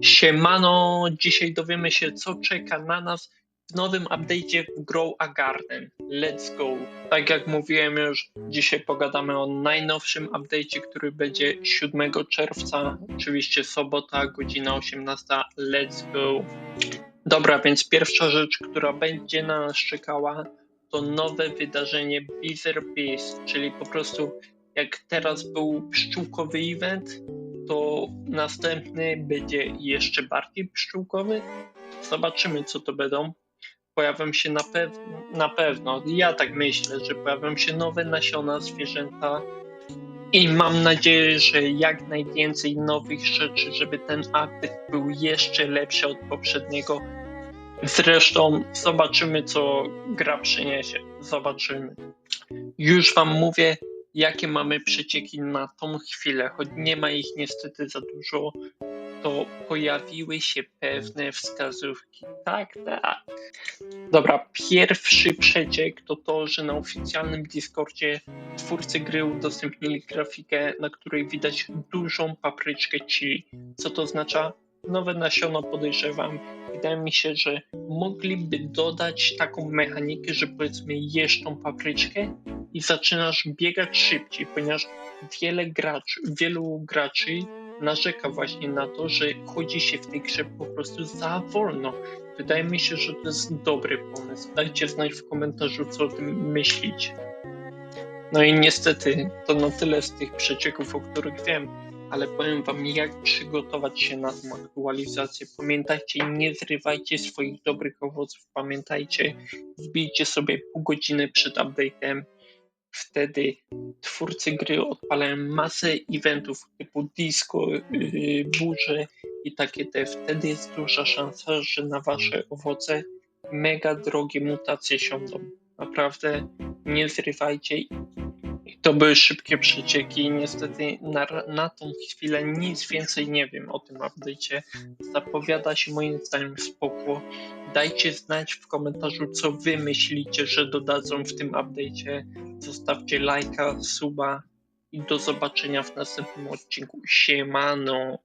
Siemano, dzisiaj dowiemy się, co czeka na nas w nowym update'cie Grow a Garden. Let's go! Tak jak mówiłem już, dzisiaj pogadamy o najnowszym update'cie, który będzie 7 czerwca, oczywiście sobota, godzina 18. Let's go! Dobra, więc pierwsza rzecz, która będzie na nas czekała, to nowe wydarzenie Beezer Beast, czyli po prostu jak teraz był pszczółkowy event, to następny będzie jeszcze bardziej pszczółkowy. Zobaczymy, co to będą. Pojawią się na, pew- na pewno, ja tak myślę, że pojawią się nowe nasiona, zwierzęta i mam nadzieję, że jak najwięcej nowych rzeczy, żeby ten update był jeszcze lepszy od poprzedniego. Zresztą zobaczymy, co gra przyniesie. Zobaczymy. Już Wam mówię, jakie mamy przecieki na tą chwilę, choć nie ma ich niestety za dużo, to pojawiły się pewne wskazówki. Tak, tak. Dobra, pierwszy przeciek to to, że na oficjalnym Discordzie twórcy gry udostępnili grafikę, na której widać dużą papryczkę chili. Co to oznacza? Nowe nasiono podejrzewam. Wydaje mi się, że mogliby dodać taką mechanikę, że powiedzmy jesz tą papryczkę i zaczynasz biegać szybciej, ponieważ wiele graczy, wielu graczy narzeka właśnie na to, że chodzi się w tej grze po prostu za wolno. Wydaje mi się, że to jest dobry pomysł. Dajcie znać w komentarzu, co o tym myślicie. No i niestety to na tyle z tych przecieków, o których wiem, ale powiem wam, jak przygotować się na tą aktualizację. Pamiętajcie, nie zrywajcie swoich dobrych owoców. Pamiętajcie, wbijcie sobie pół godziny przed update'em. Wtedy twórcy gry odpalają masę eventów typu disco, yy, burze i takie te. Wtedy jest duża szansa, że na wasze owoce mega drogie mutacje siądą. Naprawdę nie zrywajcie. I To były szybkie przecieki. Niestety na, na tą chwilę nic więcej nie wiem o tym update'cie. Zapowiada się moim zdaniem spoko. Dajcie znać w komentarzu, co wy myślicie, że dodadzą w tym update'cie. Zostawcie lajka, suba i do zobaczenia w następnym odcinku. Siemano!